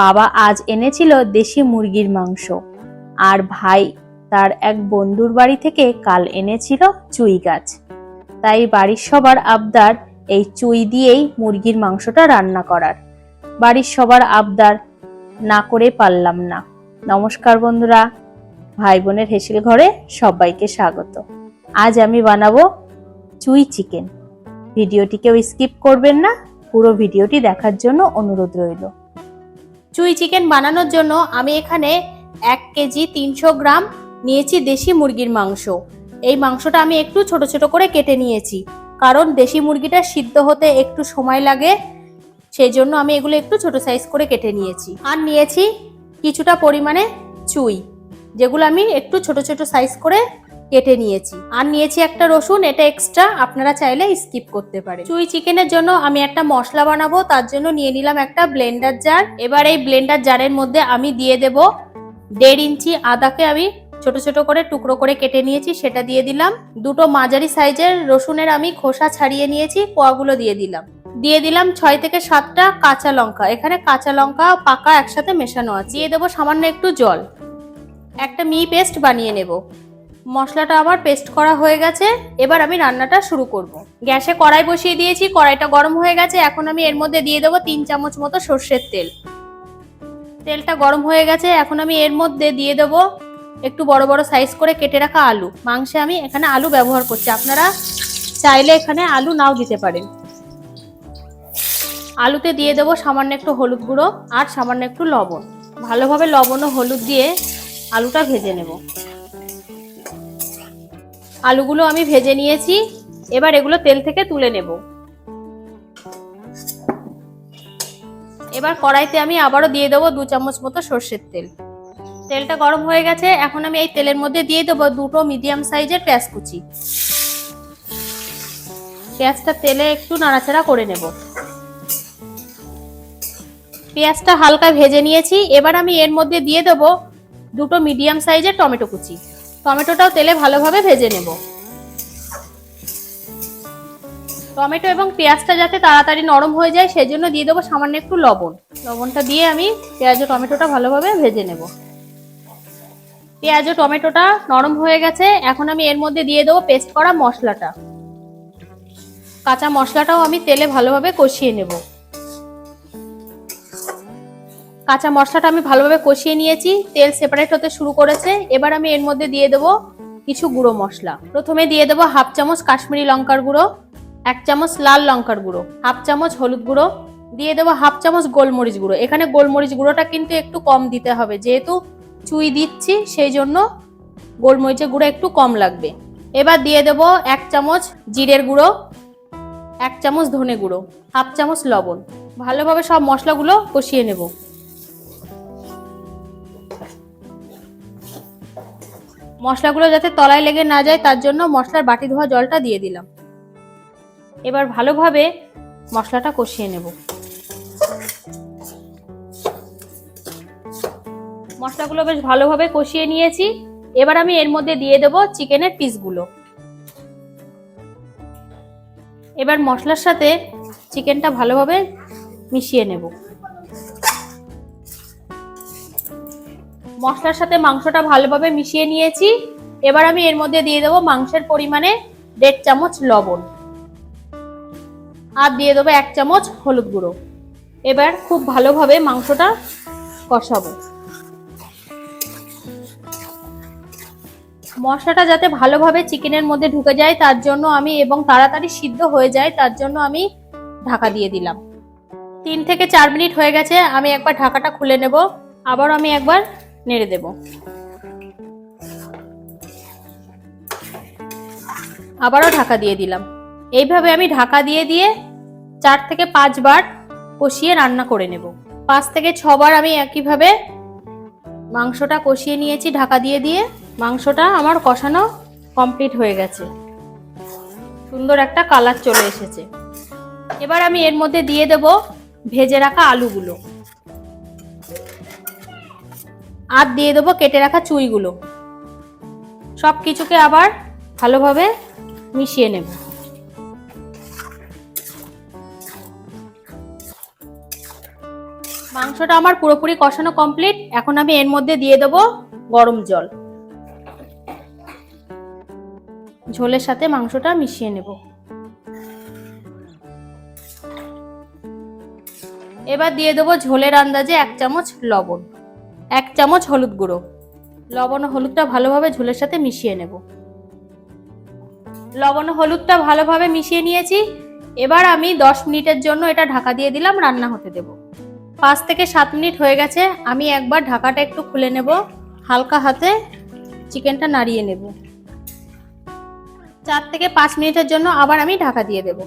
বাবা আজ এনেছিল দেশি মুরগির মাংস। আর ভাই তার এক বন্ধুর বাড়ি থেকে কাল এনেছিল চুই গাছ। তাই বাড়ির সবার আবদার এই চুই দিয়েই মুরগির মাংসটা রান্না করার। বাড়ির সবার আবদার না করে পারলাম না। নমস্কার বন্ধুরা, ভাই বোনের হেসেল ঘরে সবাইকে স্বাগত। আজ আমি বানাবো চুই চিকেন। ভিডিওটি কেউ স্কিপ করবেন না, পুরো ভিডিওটি দেখার জন্য অনুরোধ রইল। চুই চিকেন বানানোর জন্য আমি এখানে এক কেজি তিনশো গ্রাম নিয়েছি দেশি মুরগির মাংস। এই মাংসটা আমি একটু ছোট ছোট করে কেটে নিয়েছি। কারণ দেশি মুরগিটা সিদ্ধ হতে একটু সময় লাগে সেই জন্য আমি এগুলো একটু ছোট সাইজ করে কেটে নিয়েছি। আর নিয়েছি কিছুটা পরিমাণে চুই যেগুলো আমি একটু ছোট ছোট সাইজ করে কেটে নিয়েছি। আর নিয়েছি একটা রসুন, এটা এক্সট্রা আপনারা চাইলে স্কিপ করতে পারেন। চুই চিকেনের জন্য আমি একটা মশলা বানাবো, তার জন্য নিয়ে নিলাম একটা ব্লেন্ডার জার এবার এই ব্লেন্ডার জারের মধ্যে আমি দিয়ে দেব দেড় ইঞ্চি আদাকে আমি ছোট ছোট করে টুকরো করে কেটে নিয়েছি, সেটা দিয়ে দিলাম। দুটো মাঝারি সাইজের রসুনের আমি খোসা ছাড়িয়ে নিয়েছি কোয়াগুলো দিয়ে দিলাম। দিয়ে দিলাম ছয় থেকে সাতটা কাঁচা লঙ্কা। এখানে কাঁচা লঙ্কা পাকা একসাথে মেশানো আছে। দিয়ে দেবো সামান্য একটু জল। একটা মি পেস্ট বানিয়ে নেব। মশলাটা আমার পেস্ট করা হয়ে গেছে। এবার আমি রান্নাটা শুরু করব। গ্যাসে কড়াই বসিয়ে দিয়েছি, কড়াইটা গরম হয়ে গেছে। এখন আমি এর মধ্যে দিয়ে দেবো তিন চামচ মতো সর্ষের তেল। তেলটা গরম হয়ে গেছে, এখন আমি এর মধ্যে দিয়ে দেবো একটু বড় বড় সাইজ করে কেটে রাখা আলু। মাংসে আমি এখানে আলু ব্যবহার করছি। আপনারা চাইলে এখানে আলু নাও দিতে পারেন। আলুতে দিয়ে দেবো সামান্য একটু হলুদ গুঁড়ো আর সামান্য একটু লবণ। ভালোভাবে লবণ ও হলুদ দিয়ে আলুটা ভেজে নেব। আলুগুলো আমি ভেজে নিয়েছি। এবার এগুলো তেল থেকে তুলে নেব। এবার কড়াইতে আমি আবারও দিয়ে দেবো দু চামচ মতো সর্ষের তেল। তেলটা গরম হয়ে গেছে, এখন আমি এই তেলের মধ্যে দিয়ে দেবো দুটো মিডিয়াম সাইজের পেঁয়াজ কুচি। পেঁয়াজটা তেলে একটু নাড়াচাড়া করে নেব। পেঁয়াজটা হালকা ভেজে নিয়েছি, এবার আমি এর মধ্যে দিয়ে দেবো দুটো মিডিয়াম সাইজের টমেটো কুচি। টমেটোটাও তেলে ভালোভাবে ভেজে নেব। টমেটো এবং পেঁয়াজটা যাতে তাড়াতাড়ি নরম হয়ে যায়, সেজন্য দিয়ে দেবো সামান্য একটু লবণ। লবণটা দিয়ে আমি পেঁয়াজ ও টমেটোটা ভালোভাবে ভেজে নেব। পেঁয়াজ ও টমেটোটা নরম হয়ে গেছে, এখন আমি এর মধ্যে দিয়ে দেবো পেস্ট করা মশলাটা। কাঁচা মশলাটাও আমি তেলে ভালোভাবে কষিয়ে নেব। কাঁচা মশলাটা আমি ভালোভাবে কষিয়ে নিয়েছি, তেল সেপারেট হতে শুরু করেছে। এবার আমি এর মধ্যে দিয়ে দেবো কিছু গুঁড়ো মশলা। প্রথমে দিয়ে দেবো হাফ চামচ কাশ্মীরি লঙ্কার গুঁড়ো, এক চামচ লাল লঙ্কার গুঁড়ো, হাফ চামচ হলুদ গুঁড়ো, দিয়ে দেবো হাফ চামচ গোলমরিচ গুঁড়ো। এখানে গোলমরিচ গুঁড়োটা কিন্তু একটু কম দিতে হবে, যেহেতু চুই দিচ্ছি, সেই জন্য গোলমরিচের গুঁড়ো একটু কম লাগবে। এবার দিয়ে দেবো এক চামচ জিরের গুঁড়ো, এক চামচ ধনে গুঁড়ো, হাফ চামচ লবণ। ভালোভাবে সব মশলাগুলো কষিয়ে নেব। মশলাগুলো যাতে তলায় লেগে না যায়, তার জন্য মশলার বাটি ধোয়া জলটা দিয়ে দিলাম। এবার ভালোভাবে মশলাটা কষিয়ে নেব। মশলাগুলো বেশ ভালোভাবে কষিয়ে নিয়েছি। এবার আমি এর মধ্যে দিয়ে দেব চিকেনের পিসগুলো। এবার মশলার সাথে চিকেনটা ভালোভাবে মিশিয়ে নেব। মশলার সাথে মাংসটা ভালোভাবে মিশিয়ে নিয়েছি। এবার আমি এর মধ্যে দিয়ে দেবো মাংসের পরিমাণে দেড় চামচ লবণ। আর দিয়ে দেবো এক চামচ হলুদ গুঁড়ো। এবার খুব ভালোভাবে মাংসটা কষাবো। মশলাটা যাতে ভালোভাবে চিকেনের মধ্যে ঢুকে যায়, তার জন্য আমি এবং তাড়াতাড়ি সিদ্ধ হয়ে যায়, তার জন্য আমি ঢাকা দিয়ে দিলাম। তিন থেকে চার মিনিট হয়ে গেছে, আমি একবার ঢাকাটা খুলে নেব। আবার আমি একবার নেড়ে দেব। আবারও ঢাকা দিয়ে দিলাম। এইভাবে আমি ঢাকা দিয়ে দিয়ে চার থেকে পাঁচবার কষিয়ে রান্না করে নেব। পাঁচ থেকে ছবার আমি একইভাবে মাংসটা কষিয়ে নিয়েছি ঢাকা দিয়ে দিয়ে। মাংসটা আমার কষানো কমপ্লিট হয়ে গেছে। সুন্দর একটা কালার চলে এসেছে। এবার আমি এর মধ্যে দিয়ে দেব ভেজে রাখা আলুগুলো। আর দিয়ে দেবো কেটে রাখা চুইগুলো। সব কিছুকে আবার ভালোভাবে মিশিয়ে নেব। মাংসটা আমার পুরোপুরি কষানো কমপ্লিট। এখন আমি এর মধ্যে দিয়ে দেবো গরম জল। ঝোলের সাথে মাংসটা মিশিয়ে নেব। এবার দিয়ে দেবো ঝোলের আন্দাজে এক চামচ লবণ। এক চামচ হলুদ গুঁড়ো। লবণ ও হলুদটা ভালোভাবে ঝোলের সাথে মিশিয়ে নেব। লবণ হলুদটা ভালোভাবে মিশিয়ে নিয়েছি। এবার আমি দশ মিনিটের জন্য এটা ঢাকা দিয়ে দিলাম, রান্না হতে দেব। পাঁচ থেকে সাত মিনিট হয়ে গেছে, আমি একবার ঢাকাটা একটু খুলে নেব। হালকা হাতে চিকেনটা নাড়িয়ে নেব। চার থেকে পাঁচ মিনিটের জন্য আবার আমি ঢাকা দিয়ে দেব।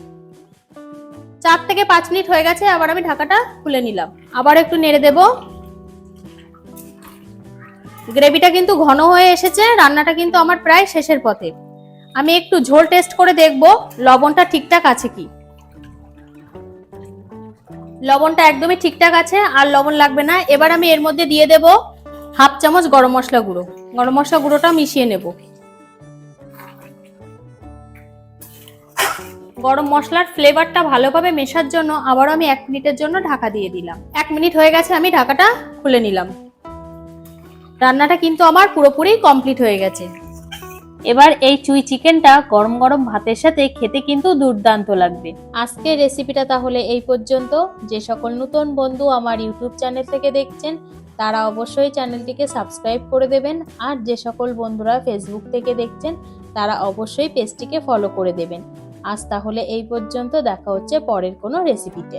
চার থেকে পাঁচ মিনিট হয়ে গেছে, আবার আমি ঢাকাটা খুলে নিলাম। আবার একটু নেড়ে দেব। গ্রেভিটা কিন্তু ঘন হয়ে এসেছে, রান্নাটা কিন্তু আমার প্রায় শেষের পথে। আমি একটু ঝোল টেস্ট করে দেখব, লবণটা ঠিকঠাক আছে কি। লবণটা একদমই ঠিকঠাক আছে, আর লবণ লাগবে না। এবার আমি এর মধ্যে দিয়ে দেব হাফ চামচ গরম মশলা গুঁড়ো। গরম মশলা গুঁড়োটা মিশিয়ে নেব। গরম মশলার ফ্লেভারটা ভালোভাবে মেশার জন্য আবারও আমি এক মিনিটের জন্য ঢাকা দিয়ে দিলাম। এক মিনিট হয়ে গেছে, আমি ঢাকাটা খুলে নিলাম। রান্নাটা কিন্তু আমার পুরোপুরি কমপ্লিট হয়ে গেছে। এবার এই চুই চিকেনটা গরম গরম ভাতের সাথে খেতে কিন্তু দুর্দান্ত লাগবে। আজকের রেসিপিটা তাহলে এই পর্যন্ত। যে সকল নতুন বন্ধু আমার ইউটিউব চ্যানেল থেকে দেখছেন, তারা অবশ্যই চ্যানেলটিকে সাবস্ক্রাইব করে দেবেন। আর যে সকল বন্ধুরা ফেসবুক থেকে দেখছেন, তারা অবশ্যই পেজটিকে ফলো করে দেবেন। আজ তাহলে এই পর্যন্ত। দেখা হচ্ছে পরের কোনো রেসিপিতে